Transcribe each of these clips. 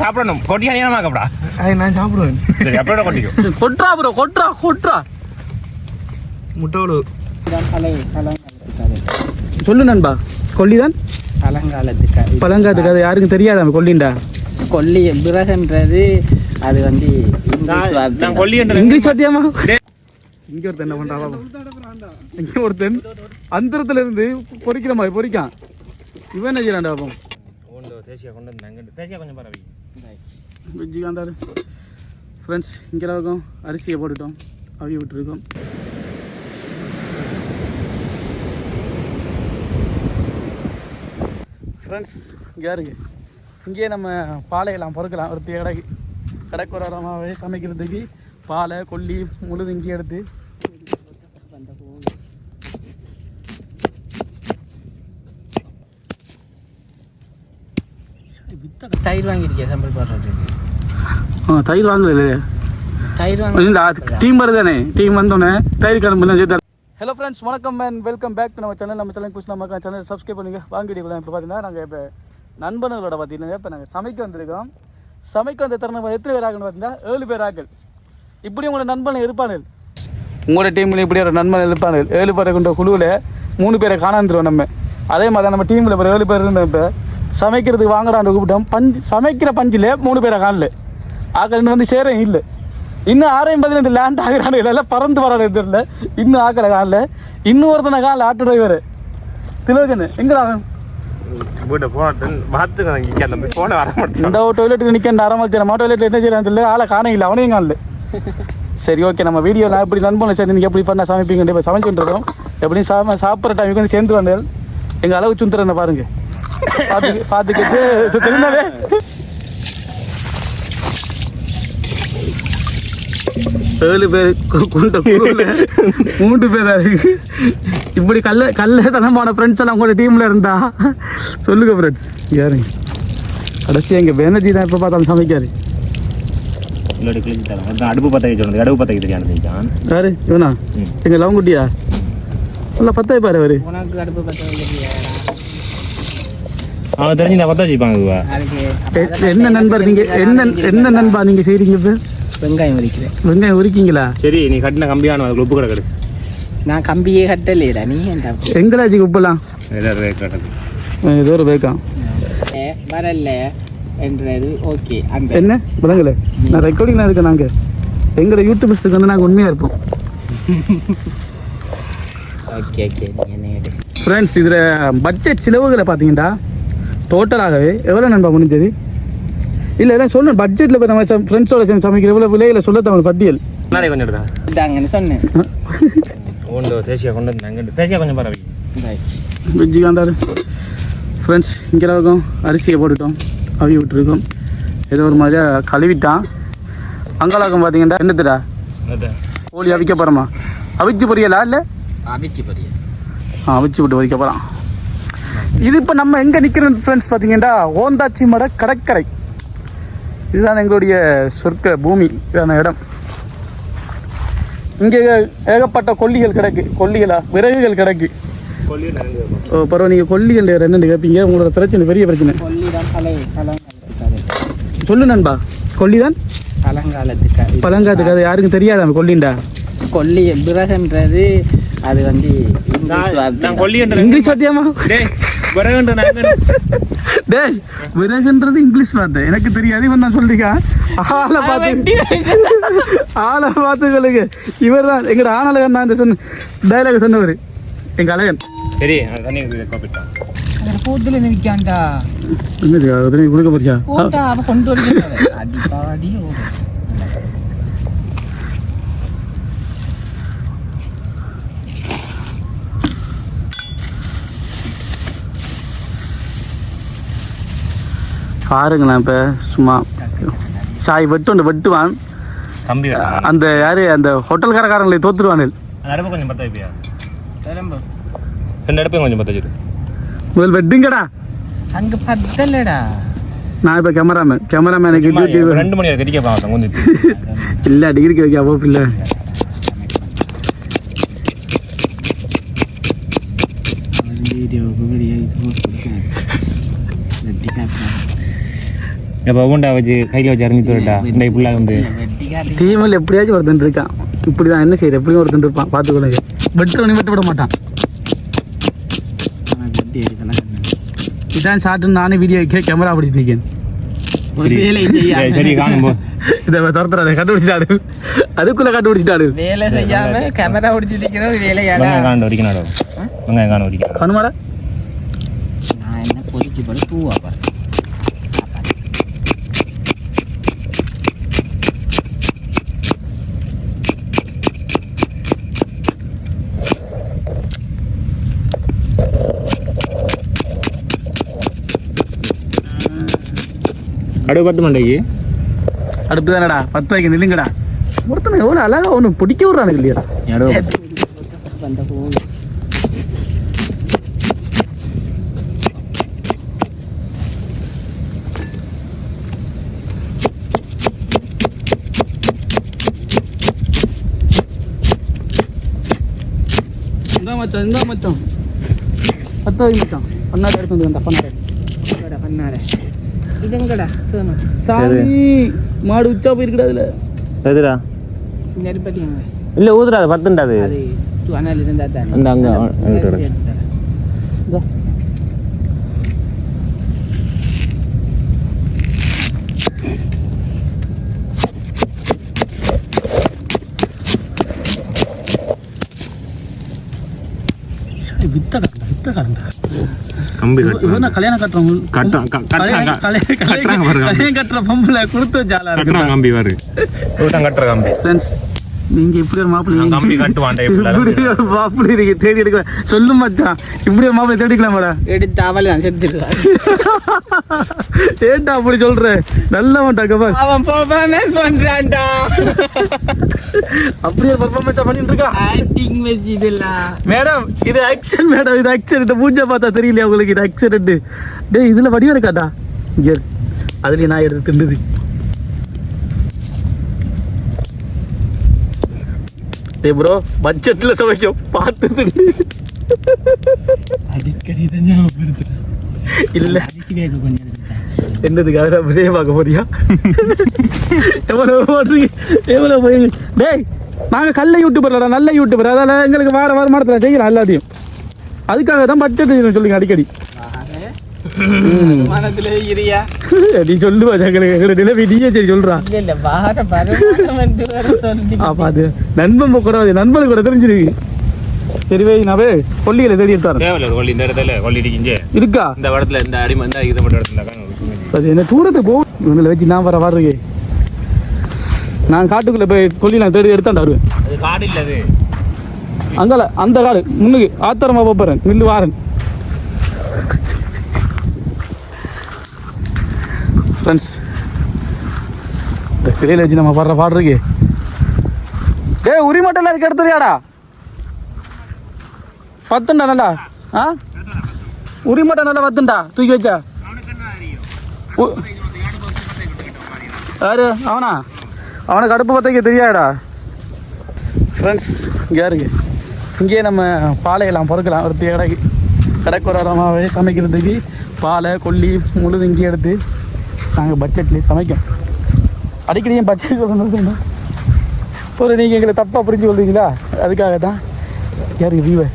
சாப்பிடணும். கொட்டி அணியாமா கப்படா அது நான் சாப்பிடுவேன். சரி அப்படியோட கொட்டிக்கும்? கொட்றா ப்ரோ கொட்றா கொட்றா முட்டோடு சொல்லு நண்பா கொல்லிதான்? பழங்காலத்து கதை பழங்காத்து கதை யாருக்கும் தெரியாதா கொல்லிண்டா கொல்லி பிறகுன்றது அது வந்து இங்கிலீஷ் வார்த்தை நான் கொல்லி என்று இங்கிலீஷ் சத்தியமா இங்க ஒருத்தன் என்ன பண்றா இங்க ஒருத்தன் அந்தரத்துல இருந்து பொறிக்கிற மாதிரி பொறிக்கான். இவன் என்ன செய்யறான்டா பாப்போம் தேசியா கொண்டு வந்தாங்க தேசியா கொஞ்சம் பரவி காந்தாரு. ஃப்ரெண்ட்ஸ் இங்கே இருக்கும் அரிசியை போட்டுட்டோம். அவி விட்டுருக்கோம். ஃப்ரெண்ட்ஸ் இங்கே இருக்கு இங்கேயே நம்ம பாலையெல்லாம் பொறுக்கலாம். ஒரு கடைக்கு கடைக்குறமாகவே சமைக்கிறதுக்கு பாலை கொல்லி முழுது இங்கேயே எடுத்து தயிர் வாங்கியிருக்கேன் சம்பல் போடுறது ஆ தயிர் வாங்கல தயிர் வாங்கி டீம் வருதானே? டீம் வந்தோடனே தயிர் கிளம்பு சேர்த்து ஹலோ ஃப்ரெண்ட்ஸ் வணக்கம் அண்ட் வெல்கம் பேக் டு நம்ம சேனல் நம்ம சேனல் புதுசு நம்ம சேனல் சப்ஸ்கிரைப் பண்ணுங்க. வாங்க வீடியோவில் இப்போ பார்த்தீங்கன்னா நாங்கள் இப்போ நண்பர்களோட பார்த்தீங்கன்னா இப்போ நாங்கள் சமைக்க வந்திருக்கோம். சமைக்க வந்த தருணம் எத்தனை பேர் ஆகணும்னு பார்த்தீங்கன்னா ஏழு பேர் ஆக்கள் இப்படி உங்களோட நண்பன் இருப்பானுகள் உங்களோட டீமில் இப்படி ஒரு நண்பன் இருப்பானுகள் ஏழு பேரை கொண்ட குழுவில் மூணு பேரை காணாந்துருவோம் நம்ம. அதே மாதிரி தான் நம்ம டீமில் இப்போ ஏழு பேர் இருந்தோம் இப்போ. சமைக்கிறதுக்கு வாங்கடான்னு கூப்பிட்டோம். பஞ்சு சமைக்கிற பஞ்சில் மூணு பேரை காணல. ஆக்கள் வந்து சேரே இல்லை. இன்னும் ஆரையும் பதினஞ்சு லேண்ட் ஆகிறானு எல்லாம் பறந்து வரானு தெரியல. இன்னும் ஆக்கலை காணல. இன்னும் ஒருத்தனை காணல ஆட்டோ டிரைவர். திலோகன் எங்கடா வீட்டை போட்டு பார்த்துக்க இங்கே அந்த போன வர மாட்டேன். இந்த டொய்லெட்டுக்கு நிற்க டொய்லெட் என்ன செய்யறான்னு தெரியல. ஆளை காண இல்லை அவனையும் காணல. சரி ஓகே நம்ம வீடியோவில் எப்படி நண்பனை சேர்ந்து நீங்கள் எப்படி பண்ண சமைப்பீங்க இப்போ சமைச்சுட்டு இருக்கோம். எப்படியும் சாம சாப்பிட்ற டைமுக்கு வந்து சேர்ந்து வந்தேன் எங்கள் அளவு சுந்தரனை பாருங்க. பார்த்து பார்த்துக்கிட்டு ஏழு பேர் குண்ட மூன்று பேர் இருக்கு. இப்படி கல்ல கல்லத்தனமான ஃப்ரெண்ட்ஸ் எல்லாம் உங்களோட டீமில் இருந்தா? சொல்லுங்க ஃப்ரெண்ட்ஸ் யாருங்க கடைசியாக எங்கள் பேனர்ஜி தான் எப்போ பார்த்தாலும் சமைக்காரு. அடுப்பு பற்ற வைக்க சொன்னது. அடுப்பு பற்ற வைக்க தெரியாது யாரு? இவனா? ம். எங்கள் லவங்குட்டியா? நல்லா பத்தாய் பாரு அவரு. உனக்கு அடுப்பு வைக்கிறியாடா அவன் தெரிஞ்சு நான். அதுக்கு எ- என்ன நண்பர் நீங்க என்ன என்ன நண்பா நீங்க செய்றீங்க இப்ப? வெங்காயம் உரிக்கிறேன். வெங்காயம் உரிக்கீங்களா? சரி நீ கட்டின கம்பியான அதுக்கு உப்பு கிடக்குது நான் கம்பியே கட்டலைடா நீ எங்களாச்சு கிடக்குது ஏதோ ஒரு பேக்கம் ஏ, வரல என்றது ஓகே அந்த. என்ன? விளங்கல நான் ரெக்கார்டிங்லாம் இருக்கேன் நாங்க. எங்களோட யூடியூபர்ஸுக்கு வந்து நாங்கள் உண்மையாக இருப்போம். ஓகே ஓகே ஃப்ரெண்ட்ஸ் இதில் பட்ஜெட் செலவுகளை பார்த்தீங்கன்னா டோட்டலாகவே எவ்வளோ நண்பா முடிஞ்சது? இல்லை இல்லை சொல்லணும் பட்ஜெட்டில் இப்போ நம்ம ஃப்ரெண்ட்ஸோட சேர்ந்து சமைக்கிற எவ்வளோ விலைகளை சொல்ல தமிழ் பட்டியல். கொஞ்சம் சொன்னேன். தேசியா கொண்டு வந்தாங்க தேசியா கொஞ்சம் பரவி பாய் விஜயகாந்தாரு ஃப்ரெண்ட்ஸ் இங்கே இருக்கும் அரிசியை போட்டுட்டோம். அவி விட்டுருக்கோம். ஏதோ ஒரு மாதிரியாக கழுவிட்டான். அங்கலாக்கம் பார்த்தீங்கன்னா என்னத்துடா கோழி அவிக்க போகிறோமா அவிச்சு பொரியலா இல்லை? அபிச்சு பொரிய ஆ அவிச்சு விட்டு வைக்க போகிறான் இது இப்போ நம்ம எங்கே நிற்கிறோம் ஃப்ரெண்ட்ஸ் பார்த்தீங்கன்னா ஓந்தாச்சி மட கடற்கரை. இதுதான் எங்களுடைய சொர்க்க பூமி இதான இடம். இங்கே ஏகப்பட்ட கொல்லிகள் கிடக்கு. கொல்லிகளா? விறகுகள் கிடக்கு. ஓ பரவாயில்ல நீங்கள் கொல்லிகள் என்னென்னு கேட்பீங்க உங்களோட பிரச்சனை பெரிய பிரச்சனை. சொல்லு நண்பா கொல்லிதான்? பழங்காலத்து கதை பழங்காத்துக்கு அது யாருக்கும் தெரியாதா கொல்லிண்டா கொல்லி பிறகுன்றது அது வந்து இங்கிலீஷ் வார்த்தை இங்கிலீஷ் வாத்தியமா டேய் இங்கிலீஷ் வார்த்தை. எனக்கு தெரியாது இவன் நான் சொல்றீங்க ஆளை பார்த்து ஆளை பார்த்துக்களுக்கு இவர் தான் எங்கட ஆனழகன் நான் இந்த சொன்ன டைலாக் சொன்னவர். எங்க அழகன். சரி பூத்துல அதனை கொடுக்க போறியா? கொண்டு வருகிறது பாருங்களேன் இப்போ சும்மா சாய் வெட்டு வெட்டுவான். கம்பி கட்டணும். அந்த யாரு அந்த ஹோட்டல் கடைக்காரங்களை தோத்துருவானு அந்த அடுப்பு கொஞ்சம் பற்ற வைப்பியா? ரெண்டு அடுப்பையும் கொஞ்சம் பற்ற வச்சிரு முதல் வெட்டுங்கடா. அங்க பத்தலடா. நான் இப்போ கேமராமேன் கேமராமேனுக்கு டியூட்டி ரெண்டு மணி கடிக்க பார்த்தேன் கொஞ்சம் இல்லை டிகிரிக்கு வைக்க அப்போ இல்லை வீடியோவுக்கு பெரிய இது போட்டு வெட்டி காட்டுறாங்க இப்போ ஊண்டா வச்சு கையில் வச்சு அறிஞ்சு தோட்டா இந்த இப்படிலாம் வந்து. டீமில் எப்படியாச்சும் ஒருத்தன் இருக்கான் இப்படி தான் என்ன செய்யுது எப்படியும் ஒருத்தன் இருப்பான். பார்த்துக்கொள்ளுங்க. வெட்டுறவனி வெட்ட விட மாட்டான். இதான் ஷாட்டுன்னு நானே வீடியோ வைக்க கேமரா பிடிச்சி நிற்கேன் சரி, காணும் போ இதை துரத்துறாரு கண்டுபிடிச்சிட்டாரு அதுக்குள்ளே கண்டுபிடிச்சிட்டாரு வேலை செய்யாம கேமரா பிடிச்சி வேலையாடா. வெங்காயம் காணும் வரைக்கும் நாடோ வெங்காயம் காணும் வரைக்கும் கணுமாடா நான் என்ன பொறிச்சு போட்டு பூவா பாரு. அடுப்பு பத்து மண்டைக்கு அடுப்பு தானடா பத்து வைக்க நில்லுங்கடா. ஒருத்தனை எவ்வளோ அழகா ஒன்று பிடிக்க விட்றானுங்க பூ இந்த மச்சான் இந்த மச்சான். பத்து வை மச்சான். பன்னாடு எடுத்து வந்து வந்தா பன்னாடு எங்கடா பண்ணாட இதெங்கடா சோமா மாடு உச்சா போயிருக்கடா அதுல எதுடா நெருப்பட்டி இல்லை ஊதுறாது பத்துண்டா அது அனல் இருந்தா தானே அந்த அங்க. இதோ. வித்த வித்த கம்பி இவன் கல்யாணம் கட்டுறவங்க. கட்டுறாங்க. கட்டுறாங்க பாருங்க. கல்யாணம் கட்டுற பொம்பளை கொடுத்து ஜாலா இருக்கு கட்டுறான் கம்பி கட்டுற கம்பி. ஃப்ரெண்ட்ஸ் நீங்க இப்படி ஒரு மாப்பிள்ளை கம்பி கட்டுவான்டா இப்படி இப்படி ஒரு மாப்பிள்ளை நீங்க தேடி எடுக்க சொல்லு மச்சான். இப்படி ஒரு மாப்பிள்ளை தேடிக்கலாம் மேடம் எடுத்து அவளை தான் செத்துருவா ஏன்டா அப்படி சொல்ற? நல்ல மாட்டா கபால் அவன் பர்ஃபார்மன்ஸ் பண்றான்டா. அப்படியே பர்ஃபார்மன்ஸா பண்ணிட்டு இருக்கா? ஆக்டிங் வச்சு இதெல்லாம். மேடம் இது ஆக்ஷன் மேடம் இது ஆக்ஷன் இந்த மூஞ்ச பார்த்தா தெரியலையா உங்களுக்கு? இது ஆக்ஷன் டேய் இதுல வடிவம் இருக்காடா இங்க. அதுலயே நான் எடுத்து திண்டுது டேய் ப்ரோ பட்ஜெட்ல சமைக்கும் பார்த்து அடிக்கடி தான் ஞாபகப்படுத்துறேன் இல்ல. கொஞ்சம். என்னதுக்கு அதில் அப்படியே பார்க்க போறியா? எவ்வளோ போடுறீங்க எவ்வளோ போய் டேய் நாங்கள் கல்ல யூடியூபர்லடா நல்ல யூடியூபர் அதால எங்களுக்கு வார வார மாதத்தில் செய்யலாம் எல்லாத்தையும். அதுக்காக தான் பட்ஜெட் சொல்லுங்க அடிக்கடி. நீ சொல்லுவா எங்களை நிலைமை நீயே சரி சொல்றா. இல்ல இல்ல வார வருமானம் வந்து வர சொல்லி அப்போ அது நண்பன் கூடாது நண்பனுக்கு கூட தெரிஞ்சிருக்கு சரி வை நான் போய் கொல்லிகளை தேடி ஒரு கொல்லி இந்த இடத்துல கொல்லி இடிக்கிஞ்சே இருக்கா? இந்த இடத்துல இந்த அடிமை இந்த இது மட்டும் இடத்துல அது என்ன தூரத்துக்கு போ. இவங்களை வச்சு நான் வர வாடுறீங்க நான் காட்டுக்குள்ளே போய் கொல்லி நான் தேடி எடுத்தாண்டா வருவேன். அது காடு இல்ல அது. அங்கால அந்த காடு முன்னுக்கு. ஆத்தரமா போறேன். நில்லு வாரன். ஃப்ரெண்ட்ஸ் இந்த கிளியில் வச்சு நம்ம பாடுற பாடு இருக்கு. டேய் உரிமட்டெல்லாம் இருக்கு எடுத்துறியாடா? பத்துண்டா நல்லா? ஆ? உரிமட்டை நல்லா பத்துண்டா? தூக்கி வச்சா உ- யாரு? அவனா? அவனுக்கு அடுப்பு பத்த தெரியாடா ஃப்ரெண்ட்ஸ் இங்கே இருக்கு இங்கேயே நம்ம பாலையெல்லாம் பொறுக்கலாம். ஒரு கடைக்கு கடைக்கு ஒரு சமைக்கிறதுக்கு பாலை கொல்லி முழுது இங்கே எடுத்து நாங்கள் பட்ஜெட்லேயே சமைக்கும். அடிக்கடி ஏன் பட்ஜெட் சொல்லணும் ஒரு நீங்கள் எங்களை தப்பாக புரிஞ்சு கொள்றீங்களா? அதுக்காக தான் யாருக்கு வியூவை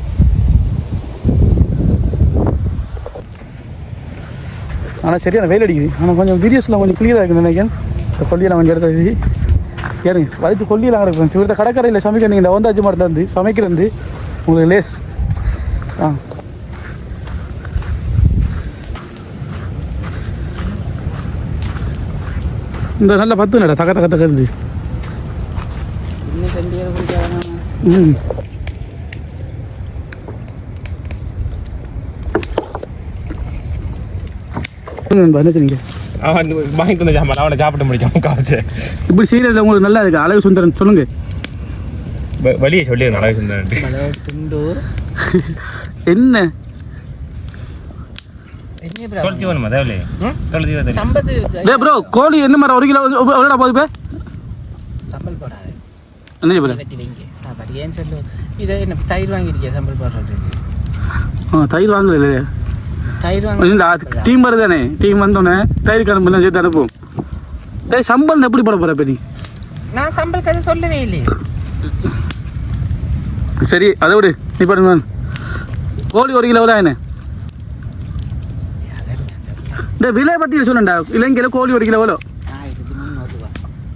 ஆனால் சரியான வெயில் அடிக்குது. ஆனால் கொஞ்சம் வீடியோஸில் கொஞ்சம் கிளியராக இருக்குன்னு நினைக்கிறேன். இந்த கொல்லியெல்லாம் கொஞ்சம் எடுத்து ஏறுங்க வலித்து கொல்லியெல்லாம் கிடக்கும் இவர்த்த கடற்கரையில் சமைக்க நீங்கள் இந்த ஒந்தாச்சி மரத்தில் இருந்து சமைக்கிறது உங்களுக்கு லேஸ் ஆ. இந்த நல்ல பத்து நடா தக்க தக்க தக்க இருந்து. ம். அவன் வாங்கி தந்த சாப்பாடு அவனை சாப்பிட்டு முடிக்காம காவச்சு இப்படி செய்யறது உங்களுக்கு நல்லா இருக்கு? அழகு சுந்தரன் சொல்லுங்க. வழியை சொல்லி நல்லா சொன்னேன் துண்டு என்ன? தொலைச்சி வேணுமா தொலைச்சி ப்ரோ கோழி என்ன மாதிரி ஒரு கிலோ எவ்வளோடா போகுது இப்போ? சம்பல் போடாது. என்ன ப்ரோ வெட்டி வைங்க. சாப்பாடு. ஏன் சொல்லு? இதை என்ன தயிர் வாங்கியிருக்கியா சம்பல் தயிர் வாங்கல இல்லையா தயிர் வாங்க இந்த டீம் வருதானே டீம் வந்தோடனே தயிர் கரும்பு சேர்த்து அனுப்புவோம். டேய் சம்பளம் எப்படி போட போற பெரிய நான் சம்பள கதை சொல்லவே இல்லையே. சரி அதை விடு. நீ பாருங்க கோழி ஒரு கிலோ என்ன? டேய் விலை பட்டியல் சொல்லண்டா. இலங்கையில் கோழி ஒரு கிலோ எவ்வளோ?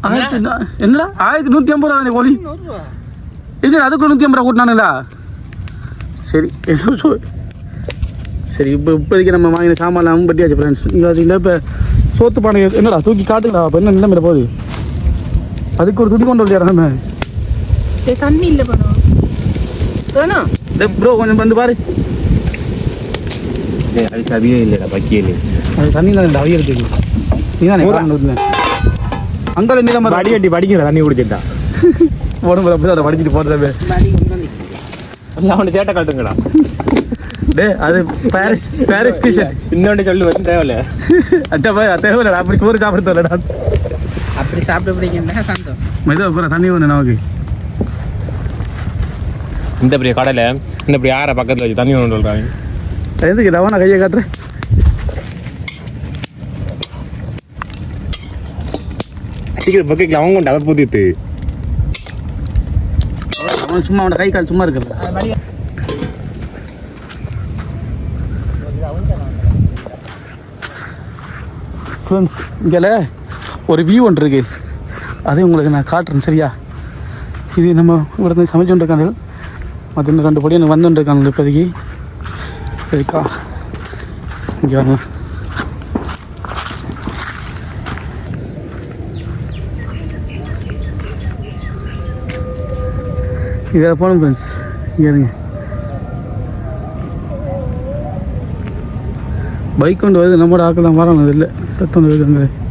ஆயிரத்தி என்னடா? ஆயிரத்தி நூற்றி ஐம்பது ரூபா தானே கோழி? இல்லை அதுக்குள்ள நூற்றி ஐம்பது ரூபா கூட்டினானுங்களா? சரி சரி இப்போ இப்போதைக்கு நம்ம வாங்கின சாமான்லாம் பட்டியாச்சு ஃப்ரெண்ட்ஸ் இங்கே இல்லை இப்போ சோத்து பானை என்னடா தூக்கி காட்டுங்களா அப்போ என்ன நிலைமையில போகுது? அதுக்கு ஒரு துணி கொண்டு வரலையா நம்ம? தண்ணி இல்லை பண்ணுவோம் டே ப்ரோ கொஞ்சம் வந்து பாரு. அது சவியே இல்லைடா பக்கியே இல்லை அது தண்ணி தான் அவியறதுக்கு நீ தானே ஊற்றுனேன் அங்கே நிலைமை வடி கட்டி படிக்கிற தண்ணி குடிச்சிட்டா உடம்புல அப்படி அதை படிச்சுட்டு போகிறத அவனை சேட்டை காட்டுங்களா டே அது பாரிஸ் பாரிஸ் டிஷர்ட் இன்னொன்று சொல்லு வந்து தேவையில்ல அத்தை போய் போய் அப்படி சோறு சாப்பிட தரலடா அப்படி சாப்பிட பிடிக்கிறதா சந்தோஷம் மெதுவாக போகிற தண்ணி ஒன்று நமக்கு இந்த பெரிய கடையில் இந்த பெரிய ஆற பக்கத்தில் வச்சு தண்ணி ஒன்று சொல்கிறாங்க எழுந்துக்கிட்டாவா நான் கையை காட்டுறேன் அடிக்கிற பக்கெட்டில் அவங்க கொண்டு அவர் பூத்திட்டு. அவன் சும்மா அவனோட கை கால் சும்மா இருக்கிறது. ஃப்ரெண்ட்ஸ் இங்கே ஒரு வியூ ஒன்று இருக்குது அதையும் உங்களுக்கு நான் காட்டுறேன் சரியா? இது நம்ம இவ்வளோ சமைச்சுட்டு இருக்காங்க மற்ற ரெண்டு படி எனக்கு வந்துட்டு இருக்காங்க இப்போதைக்கு. சரிக்கா இங்கே வரணும் இதில் போகணும் ஃப்ரெண்ட்ஸ் இங்கே இருங்க பைக் கொண்டு வருது நம்மளோட ஆக்கெல்லாம் வரணும் இல்லை சத்தம் வருதுங்க என்ன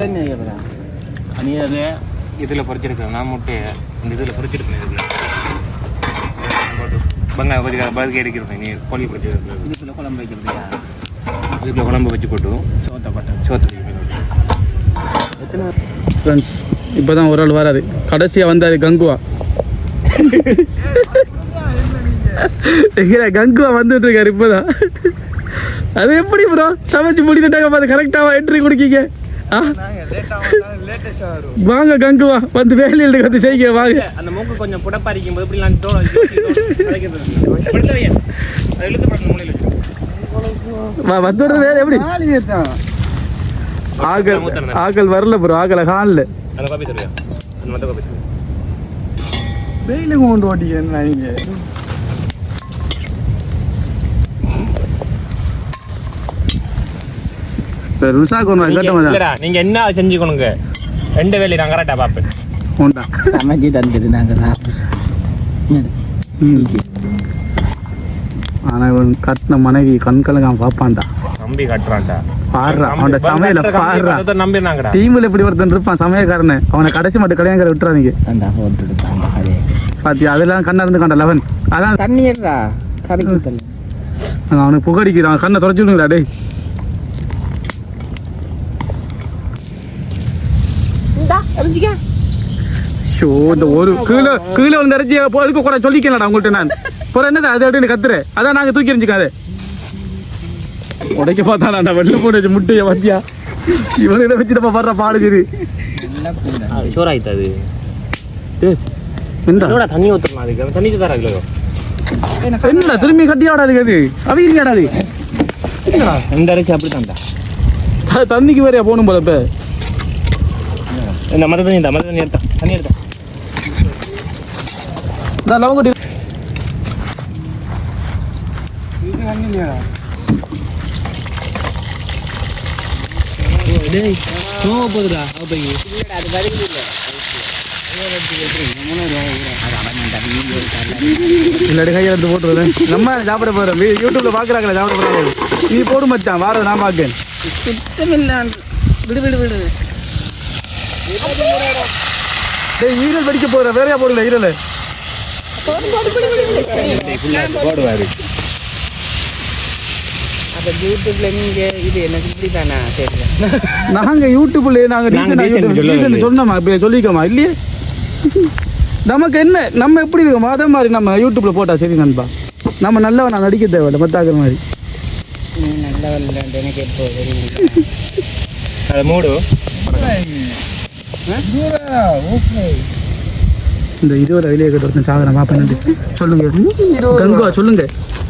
கேட்குறேன் அணியாத இதில் பொறிச்சிருக்கேன். நான் முட்டையை இந்த இதில் பொறிச்சிருக்கேன் இதில். வெங்காயம் கொஞ்சம் பதுக்கி எடுக்கிறேன் நீ கோழி பொறிச்சிருக்கேன் இதுக்குள்ள குழம்பு வைக்கிறதுக்கா? இதுக்குள்ள குழம்பு வச்சு போட்டு சோத்தை பட்டை. சோத்து எத்தனை? ஃப்ரெண்ட்ஸ் இப்போ தான் ஒரு ஆள் வராது கடைசியாக வந்தார் கங்குவா. எங்க கங்குவா வந்துட்டு இருக்காரு இப்போதான். அது எப்படி ப்ரோ சமைச்சு முடித்துட்டாங்க பார்த்து கரெக்டாக என்ட்ரி கொடுக்கீங்க. வாங்க கங்குவா வந்து வேலையில் வந்து செய்ய வாங்க அந்த மூக்கு கொஞ்சம் புடப்பாரிக்கும் போது இப்படி நான் தோணும் இழுத்து படணும் மூலையில் வா வந்துடுறது வேலை எப்படி ஆக்கள் ஆக்கள் வரல ப்ரோ காப்பி தருவியா வெயிலுக்கு கொண்டு ஓட்டிக்கிறேன் இங்கே ருசாக்கு ஒன்று நீங்க- என்ன செஞ்சுக்கணுங்க? ரெண்டு வேலை நான் கரெக்டா பார்ப்பேன் உண்டா? சமைச்சு ஆனால் இவன் கட்டின மனைவி கண்கலங்க பார்ப்பான்டா. நம்பி கட்டுறான்டா. பாடுறான் அவனோட சமையல பாடுறான் நம்பினாங்கடா டீமில் இப்படி ஒருத்தன் இருப்பான் சமையல்காரனு அவனை கடைசி மட்டும் கல்யாணம் விட்டுறாதீங்க. பாத்தியா அதெல்லாம் கண்ணா இருந்து கண்ட லெவன். அதான் தண்ணி அவனுக்கு புகடிக்கிறான் கண்ணை தொடச்சு விடுங்கடா டேய். ஷோ இந்த ஒரு கீழே கீழே வந்து இறச்சி எடுக்க கூட சொல்லிக்கலடா உங்கள்கிட்ட நான். அப்புறம் என்னது அதை எடுத்து கத்துறேன் அதான் நாங்கள் தூக்கி எறிஞ்சிக்காது. உடைக்க பார்த்தாடா வெள்ளை போட்டு வச்சு முட்டையை வச்சியா இவனை இதை வச்சு நம்ம பாடுற பாடு சரி ஷோர் ஆயிட்டு அது என்னடா தண்ணி ஊற்றணும் அதுக்கு? தண்ணி தர கிலோ என்னடா திரும்பி கட்டியாடா அதுக்கு அது? அவிரியாடா அது? இந்த அரைச்சி அப்படி தான்டா தண்ணிக்கு வேறையா போகணும் போல இப்போ. இந்த மத தண்ணி இந்த மத தண்ணி எடுத்தா தண்ணி எடுத்தா. நான் லவங்கட்டி போகுதுடா அது வருது இல்லை இல்லாட்டி கையில் எடுத்து போட்டுருவேன் நம்ம சாப்பிட போகிறோம் யூடியூப்ல பார்க்குறாங்களே சாப்பிட போகிறாங்க நீ போடு மச்சான் வார நான் பார்க்கேன் சுத்தமில்லான். விடு விடு விடு. டேய் ஈரல் படிக்க போகிற வேறையா போடல ஈரல். போடுவாரு அப்போ யூடியூப்ல நீங்க இது எனக்கு இப்படி தானா சரி நாங்க யூடியூப்ல நாங்க இல்லையே. சொன்னோமா? இப்ப சொல்லிக்கோமா? இல்லையே. நமக்கு என்ன நம்ம எப்படி இருக்கோமோ அதே மாதிரி நம்ம யூடியூப்ல போட்டா சரி நண்பா. நம்ம நல்லவன் நான் நடிக்க தேவையில்ல மத்தாக்குற மாதிரி. நீ நல்ல வரல எனக்கு எப்போ தெரியும் அதை மூடு இந்த இருபது வெளியே கட்டு ஒருத்தன் சாதனை பாப்பேன் சொல்லுங்க. கங்குவா சொல்லுங்க.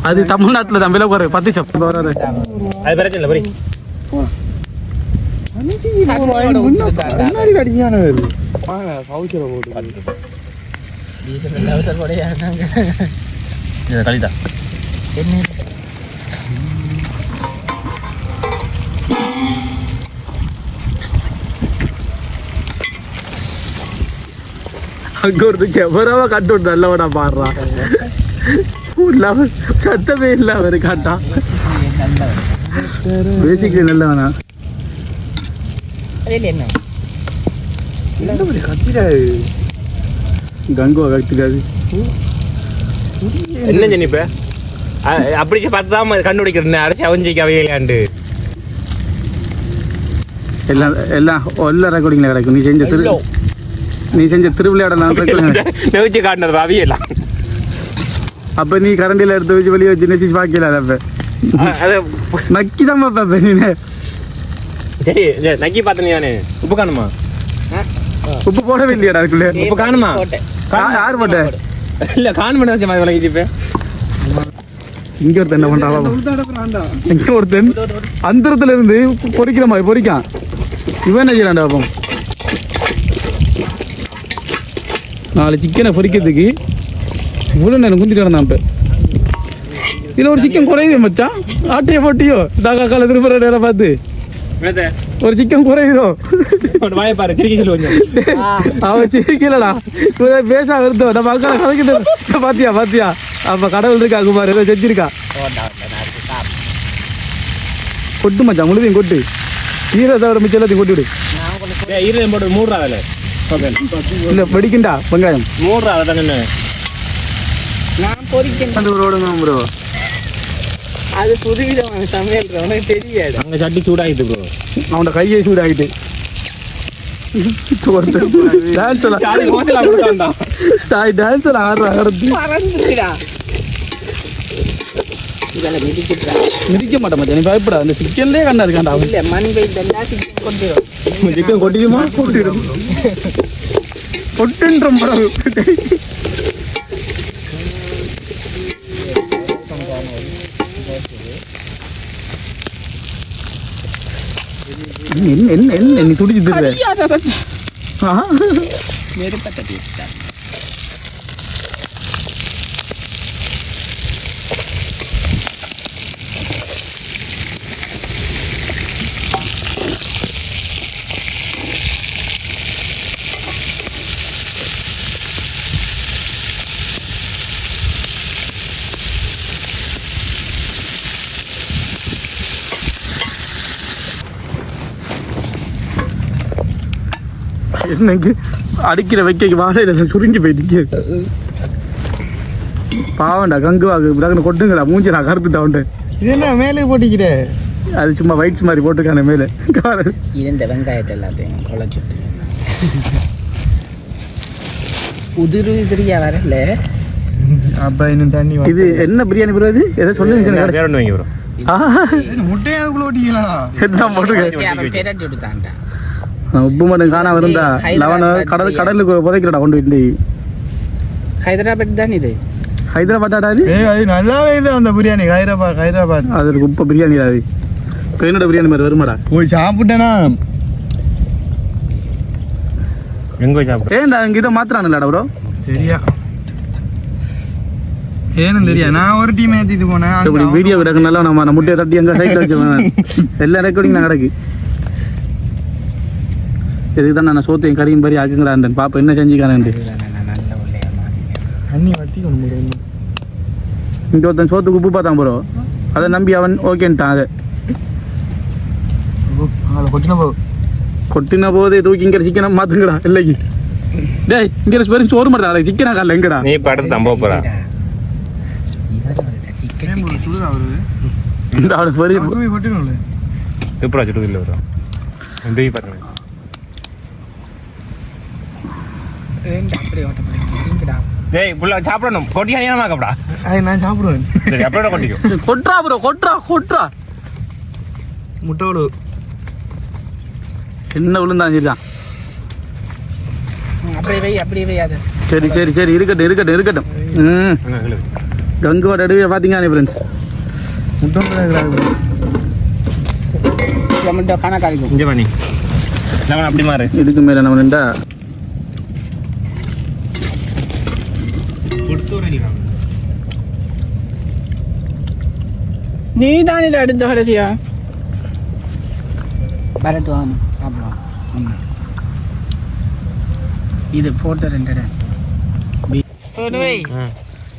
அது தமிழ்நாட்டுல தான் விலை குறைவு. பத்து ஷாப் வராது அது பிரச்சனை இல்லை புரி. அடிக்கான வருது வாங்க பவுச்சில் போட்டு டீசல் அவசர கூட யாருனாங்க இதை கழிதா என்ன அங்க ஒருத்தர் கெவராவா கட்டு விட்டு நல்லவனா பாடுறான் இல்லாம சத்தமே இல்ல அவரு காட்டா பேசிக்கலி நல்லவனா. கத்திடாது கங்குவா கத்துக்காது. என்ன ஜெனிப்ப அப்படி பார்த்து தான் கண்டுபிடிக்கிறேன் அரைச்சி அவஞ்சிக்கு அவையிலாண்டு எல்லாம் எல்லாம் எல்லா ரெக்கார்டிங்ல கிடக்கும். நீ செஞ்ச திரு நீ செஞ்ச திருவிளையாடலாம் நெவிச்சு காட்டினது அவையலாம் அப்ப நீ கரண்டில எடுத்து வச்சு வெளியே வச்சு நெசிச்சு பாக்கல அப்ப. அது நக்கி தான் பாப்ப நீ சரி நக்கி பார்த்த நீ உப்பு காணுமா? உப்பு போடவே இல்லையாடா அதுக்குள்ள உப்பு காணுமா? யார் போட்ட? இல்ல காண் பண்ண வச்ச மாதிரி விளங்கிச்சு இப்ப இங்க ஒருத்தன் என்ன பண்றான் இங்க ஒருத்தன் அந்தரத்துல இருந்து பொறிக்கிற மாதிரி பொறிக்கான். இவன் என்ன செய்யறான் பாப்போம் நாலு சிக்கனை பொரிக்கிறதுக்கு இவ்வளோ நேரம் குந்திட்டு இருந்தான் இப்ப இதுல ஒரு சிக்கன் குறையுது மச்சான். ஆட்டையை போட்டியோ? தாக்கா கால திருப்புற நேரம் பார்த்து. ஒரு சிக்கன் குறையுதோ? வாய பாரு திருக்கி சொல்லு கொஞ்சம். அவன் சிரிக்கலடா. பேச வருத்தம் நம்ம அக்கால கலைக்குது. பாத்தியா பாத்தியா? அப்ப கடவுள் இருக்கா குமார்? ஏதோ செஞ்சிருக்கா? கொட்டு மச்சான் முழுதையும் கொட்டு. ஈர தவிர மிச்சம் எல்லாத்தையும் கொட்டி விடு ஈரல் போட்டு மூடுறா ஓகே இல்ல வெடிக்கிண்டா வெங்காயம் அதை தானே நான் பொறிக்கேன் அந்த ஒரு ஓடுங்க ப்ரோ அது புதுவிதமான சமையல் உனக்கு தெரியாது அங்கே சட்டி சூடாகிட்டு ப்ரோ அவனோட கையை சூடாகிட்டு டான்ஸ் எல்லாம் சாய் டான்ஸ் எல்லாம் ஆடுற ஆடுறது மறந்துடா இதெல்லாம் மிதிக்கிட்டா மிதிக்க மாட்டேன் மச்சான் நீ பயப்படா அந்த சிக்கன்லேயே கண்ணா இருக்காண்டா அவன் இல்ல மண் பெயிண்ட் எல்லாம் சிக்கன் கொண்டுடும் சிக்கன் கொட்டிடுமா கொட்டிடும் கொட்டுன்ற மரம் என்ன என்ன என்ன நீ துடிச்சு திருற ஆஹா. நெருப்பத்தை தீர்த்தா என்னக்கு அடிக்கிற வைக்க வாழையில சுருங்கி போய் நிக்க பாவண்டா கங்கு வாக்கு டக்குனு கொட்டுங்கடா மூஞ்சி நான் கருத்துட்டான்ட்டு இது என்ன மேலே போட்டிக்கிற? அது சும்மா ஒயிட்ஸ் மாதிரி போட்டுருக்கான மேலே. இருந்த வெங்காயத்தை எல்லாத்தையும் குழச்சிட்டு உதிரு உதிரியா வரல. அப்பா இன்னும் தண்ணி இது என்ன பிரியாணி ப்ரோ இது? எதை சொல்லுங்க வேற ஒன்று வைங்க ப்ரோ முட்டையை அதுக்குள்ள ஓட்டிக்கலாம் எல்லாம் போட்டுருக்கேன் வச்சு அவன் பெரட்டி விடுத்தான்டா உப்பு மட்டும் காணாம இருந்தா லவன கடல் கடலுக்கு புதைக்கிறடா கொண்டு வந்து. ஹைதராபாத் தான் இது? ஹைதராபாத்தாடா அது? நல்லாவே இல்லை அந்த பிரியாணி. ஹைதராபாத் ஹைதராபாத். அது உப்பு பிரியாணி அது. என்னோட பிரியாணி மாதிரி வருமாடா? போய் சாப்பிட்டேனா? எங்கே சாப்பிட்றேன் ஏன்டா இங்க இதை மாத்திரானுலடா ப்ரோ சரியா ஏன்னு தெரியா. நான் ஒரு டீம் ஏத்திட்டு போனேன். வீடியோ கிடக்கு நல்லா நம்ம நம்ம முட்டையை தட்டி அங்கே சைக்கிள் வச்சு எல்லா ரெக்கார்டிங் நான் கிடக்கு இதுக்கு தான் நான் சோத்தையும் கறியும் பறி ஆக்குங்கடா பாப்பா என்ன போடுவோம் இங்க ஒருத்தன் சோத்துக்கு உப்பு பார்த்தான் ப்ரோ அதை நம்பி அவன் ஓகேன்ட்டான் அதை. கொட்டின போ. கொட்டின போது தூக்கி இங்கே சிக்கனை மாத்துங்கடா இல்லைக்கு. டேய் இங்கே வெறும் சோறு மாட்டா சிக்கனா கால எங்கடா? நீ இப்போ அடுத்து தம்ப போகிறா சிக்கன் சிக்கன் சுடுதா வருது இந்த அவனை பெரிய இல்லை வரும் இந்த பாருங்க ரெண்டு டேய் புள்ள சாப்பிடணும். கொட்டியா ஏனமாக்கப்படா அது நான் சாப்பிடுவேன். சரி அப்படியே கொட்டிக்கும்? கொட்றா ப்ரோ கொட்றா கொட்றா முட்டோடு என்ன விழுந்தான் சரிதான். அப்படியே வை அப்படியே வை அது. சரி சரி சரி இருக்கட்டும் இருக்கட்டும் இருக்கட்டும். ம். கங்குவோட அடுவே பார்த்தீங்கன்னா ஃப்ரெண்ட்ஸ் முட்டோடு கணக்காரிக்கும் இங்க பண்ணி அப்படி மாறு. இதுக்கு மேலே நம்ம நின்றா நீ தான் இதை அடுத்த கடைசியா வரட்டு வாங்க சாப்பிடுவோம். இது போட்டு ரெண்டு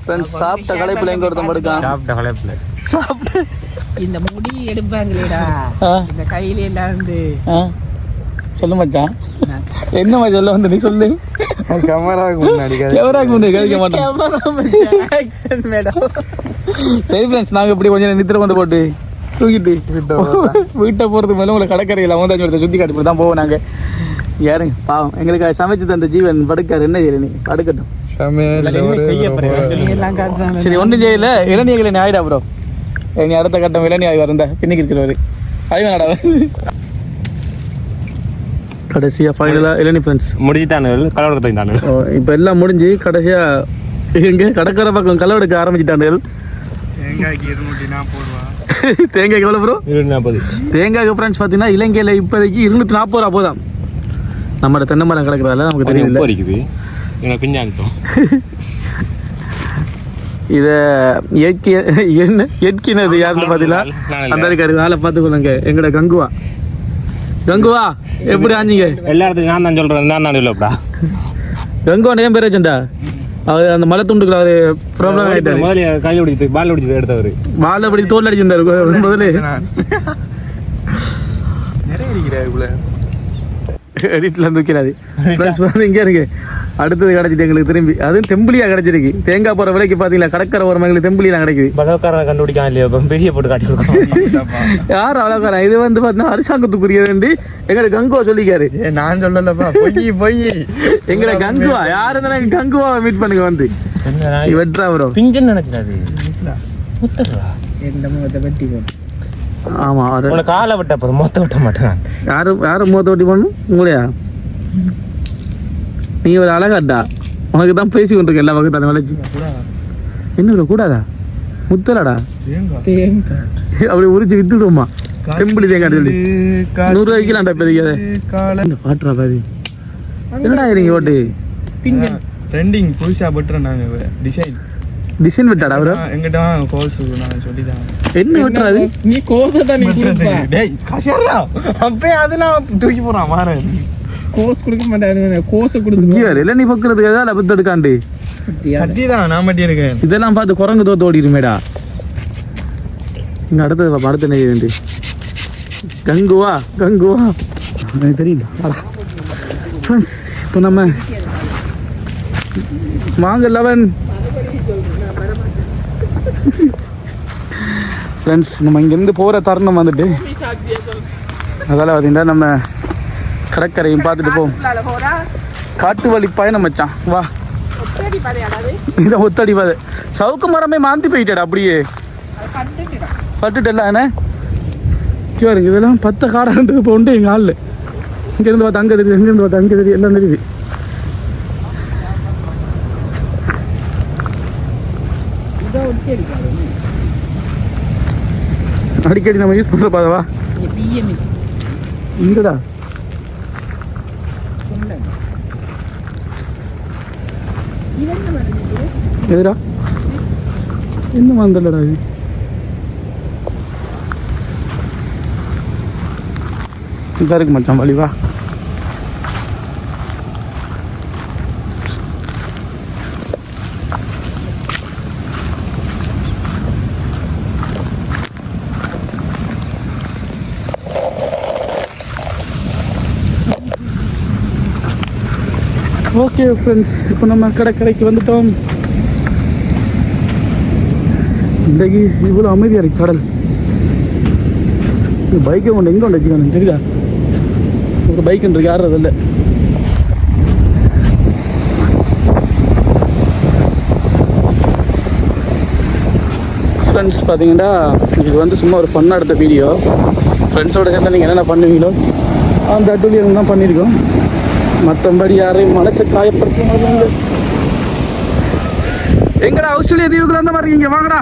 ஃப்ரெண்ட்ஸ் சாப்பிட்ட களைப்பில் எங்கே ஒருத்தன் படுக்கான்? சாப்பிட்ட கலைப்பில் சாப்பிட்டு. இந்த முடி எடுப்பாங்களேடா. இந்த கையில எல்லாம் வந்து. சொல்லு மச்சான். என்ன மச்சான் சொல்ல வந்து? நீ சொல்லு. கேமராவுக்கு முன்னாடி கேமராக்கு முன்னாடி கழிக்க மாட்டேன். Action madam. சரி ஃப்ரெண்ட்ஸ் நாங்கள் இப்படி கொஞ்சம் நித்திர கொண்டு போட்டு தூக்கிட்டு வீட்டை போகிறதுக்கு மேலே உங்களை கடற்கரையில் அவன் தான் சுற்றி காட்டி தான் போவோம் நாங்கள் யாருங்க? பாவம். எங்களுக்கு சமைச்சு தந்த ஜீவன் படுக்காரு. என்ன செய்யல நீ படுக்கட்டும். சரி ஒன்றும் செய்யல. இளநீகளை நீ ஆயிடா ப்ரோ நீ அடுத்த கட்டம் இளநீ ஆகி வரந்த பின்னிக்கு இருக்கிறவர். ஆய்வாடா கடைசியாக ஃபைனலாக இளநீ ஃப்ரெண்ட்ஸ் முடிச்சுட்டானுகள் கலவரத்தை இப்போ எல்லாம் முடிஞ்சு கடைசியாக எங்கே கடற்கரை பக்கம் களை எடுக்க ஆரம்பிச்சிட்டானுகள் தேங்காய்க்கு இருநூற்றி நாற்பது ரூபா தேங்காய் எவ்வளோ ப்ரோ இருபது நாற்பது. தேங்காய்க்கு ஃப்ரெண்ட்ஸ் பார்த்தீங்கன்னா இலங்கையில் இப்போதைக்கு இருநூற்றி நாற்பது ரூபா போதாம். நம்மளோட தென்னை மரம் கிடக்கிறதால நமக்கு தெரியல உப்பு அடிக்குது. எங்களை பிஞ்சாங்கிட்டோம் இதை இயற்கை என்ன இயற்கினது யாருன்னு பார்த்தீங்களா அந்த இருக்காரு ஆளை பார்த்துக்கொள்ளுங்க எங்கட கங்குவா? கங்குவா எப்படி ஆஞ்சிங்க? எல்லா இடத்துக்கும் நான் தான் சொல்கிறேன் நான் தான் இல்லைப்படா கங்குவா ஏன் பேர் வச்சுட்டா அவர் அந்த மலை துண்டுக்குள்ள அவர் ப்ராப்ளம் ஆகிட்டாரு முதல்ல கை பிடிச்சிட்டு பால் பிடிச்சிட்டு எடுத்தவர். வாழை அப்படி தோல் அடிச்சிருந்தாரு. முதல்ல. நிறைய அடிக்கிறாருக்குள்ள எடிட்டில் தூக்கிறாரு இங்கே இருக்கு. அடுத்தது கிடச்சிட்டு எங்களுக்கு திரும்பி அதுவும் தெம்பிலியா கிடச்சிருக்கு. தேங்காய் போகிற விலைக்கு பார்த்தீங்களா கடற்கரை ஓரம் எங்களுக்கு தெம்பிலியா கிடைக்குது. பகவக்காரனை கண்டுபிடிக்காம இல்லையா? இப்போ பெரிய போட்டு காட்டி கொடுக்கணும். யார் அவ்வளோக்காரன் இது வந்து பார்த்தீங்கன்னா அரசாங்கத்துக்குரியது எங்களுக்கு கங்குவா சொல்லிக்காரு. ஏ நான் சொல்லலப்பா. பொய் பொய். எங்களை கங்குவா யார் இருந்தாலும் கங்குவா மீட் பண்ணுங்க வந்து. நீ வெட்றா ப்ரோ பிஞ்சன்னு நினைக்கிறாரு. எந்த முகத்தை வெட்டி ஆமா அவரு காலை விட்ட அப்புறம் மொத்த விட்ட மாட்டேன் யாரு யாரு மூத்த ஓட்டி பண்ணும் உங்களையா? நீ ஒரு அழகாட்டா உனக்கு தான் பேசி கொண்டிருக்க எல்லா பக்கத்தான வளைச்சு என்ன bro, கூடாதா? முத்தலடா. தேங்காய். தேங்காய் அப்படி உரிச்சு வித்துடுவோமா? செம்பிளி தேங்காய் சொல்லி காலை நூறு ரூபாய்க்குலாம்டா பெரிய பாட்டுறா பாதி. என்னடா இருங்க ஓட்டு? ட்ரெண்டிங் புதுசாக போட்டுறேன் நாங்கள் டிசைன் டிசைன் விட்டாடா அவரு? எங்கிட்ட கோல்ஸ் நான் சொல்லி தான் என்ன வெட்டுறாது நீ கோசை தான் நீ டேய் கஷர்ரா அப்பே அதெல்லாம் தூக்கி போறான் மாற கோஸ் கொடுக்க மாட்டாரு கோஸை கொடுத்து வேறு இல்லை நீ பக்கிறதுக்கு ஏதாவது லபத்து எடுக்காண்டு கத்தி தான் நான் மட்டும் இருக்கேன். இதெல்லாம் பார்த்து குரங்கு தோத்து ஓடிடுமேடா. இங்கே அடுத்தது பாப்பா அடுத்த நெய் வேண்டி? கங்குவா கங்குவா எனக்கு தெரியல. ஃப்ரெண்ட்ஸ் இப்போ நம்ம வாங்க லெவன். ஃப்ரெண்ட்ஸ் நம்ம இங்கேருந்து போகிற தருணம் வந்துட்டு அதால் பார்த்தீங்கன்னா நம்ம கடற்கரையும் பார்த்துட்டு போவோம் காட்டு வழி பயணம் மச்சான். வா. இதை ஒத்தடி பாது சவுக்கு மரமே மாந்தி போயிட்டடா அப்படியே. பட்டுட்டல என்ன பாருங்க இதெல்லாம் பத்த இப்போ உண்டு எங்கள் ஆளில் இங்கேருந்து பார்த்தா அங்கே தெரியுது இங்கேருந்து பார்த்தா அங்கே தெரியுது எல்லாம் தெரியுது. அடிக்கடி நம்ம யூஸ் பண்ணுற பாதவா பிஎம் இங்கடா. எதுடா இன்னும் வந்தல்லடா இது இதா இருக்கு மச்சான் வழிவா ஓகே ஃப்ரெண்ட்ஸ் இப்போ நம்ம கடற்கரைக்கு வந்துட்டோம் இன்றைக்கு இவ்வளோ அமைதியாக இருக்கு கடல். பைக்கை கொண்டு எங்கே கொண்டு வச்சுக்கணும் தெரியுதா? ஒரு பைக் இருக்கு யாரும் அதில்லை ஃப்ரெண்ட்ஸ் பார்த்தீங்கன்னா இது வந்து சும்மா ஒரு பண்ண எடுத்த வீடியோ ஃப்ரெண்ட்ஸோட சேர்ந்து நீங்கள் என்னென்ன பண்ணுவீங்களோ அந்த அட்டுலியம் தான் பண்ணியிருக்கோம். மற்றபடி யாரையும் மனசை காயப்படுத்த எங்கடா ஆஸ்திரேலியா தீவுக்குள்ள அந்த மாதிரி இருக்கீங்க? வாங்கடா.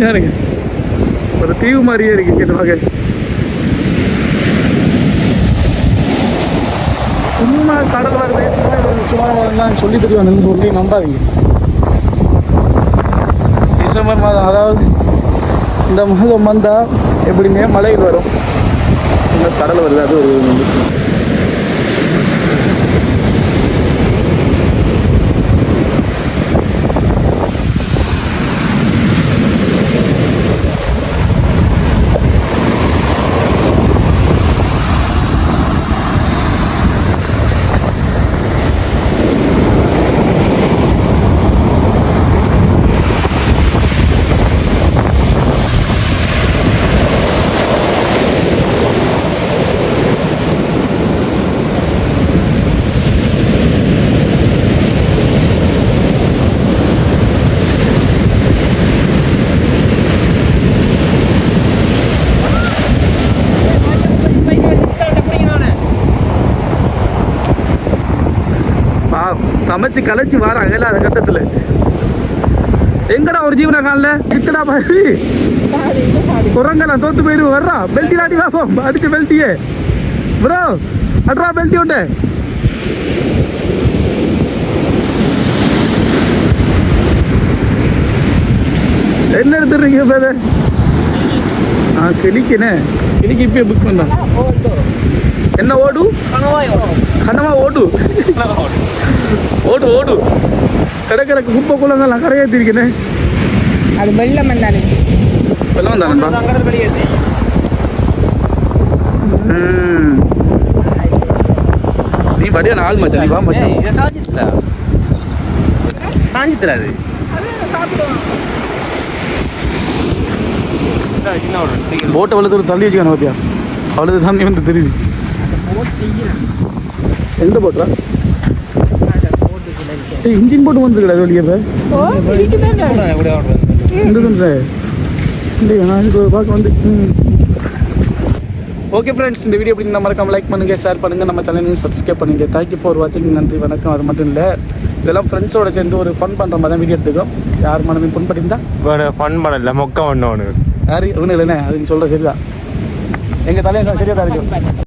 யாருங்க ஒரு தீவு மாதிரியே இருக்கு இங்கே வாங்க சும்மா கடல் வருது சும்மா சும்மா வரலாம் சொல்லி தெரியும் சொல்லி நம்பாதீங்க. டிசம்பர் மாதம் அதாவது இந்த மாதம் வந்தால் எப்படிங்க? மழையில் வரும். இந்த கடல் வருது அது ஒரு வந்து பா சமைச்சு கலைச்சு வராங்க எல்லா கட்டத்தில். எங்கடா ஒரு ஜீவன காலில் இத்தடா பாரு குரங்கெல்லாம் தோத்து போயிரு வர்றா. பெல்ட்டி ஆடி வாப்போம் அடிச்ச பெல்ட்டியே. ப்ரோ அட்ரா பெல்ட்டி உண்டு. என்ன எடுத்துடுறீங்க பேரு ஆ கிளிக்குண்ணே கிளிக்கு இப்பயே புக் பண்ணலாம் என்ன ஓடு? கனவா ஓடு. ஓடு ஓடு. கிடக்கிற குப்பை குளங்கள்லாம் கரையேற்றிருக்கேனே அது வெள்ளம் தானே வெள்ளம் தானேப்பா ம். நீ படியா? நாள் மச்சான் நீ வா மச்சான். காஞ்சி தராது போட்டை வெள்ளத்தோட தள்ளி வச்சுக்கான பாத்தியா? அவ்வளோ தண்ணி வந்து தெரியுது. எந்த போட்டா? இன்ஜின் போட்டு வந்துருக்கடா வெளியே பார்க்க வந்து ஓகே ஃப்ரெண்ட்ஸ் இந்த வீடியோ எப்படி மறக்காம லைக் பண்ணுங்க ஷேர் பண்ணுங்க. நம்ம சேனலையும் சப்ஸ்கிரைப் பண்ணுங்க. தேங்க்யூ ஃபார் வாட்சிங் நன்றி வணக்கம். அது மட்டும் இல்லை இதெல்லாம் ஃப்ரெண்ட்ஸோட சேர்ந்து ஒரு ஃபன் பண்ணுற மாதிரி தான் வீடியோ எடுத்துக்கோம் யார் மனதையும் புண்பட்டிருந்தா? ஃபன் பண்ணல மொக்க ஒன்று ஒன்று யாரு? ஒன்றும் இல்லைண்ணே. அது நீ சொல்கிற சரிதான். எங்கள் தலையை சரியாக தான் இருக்கும்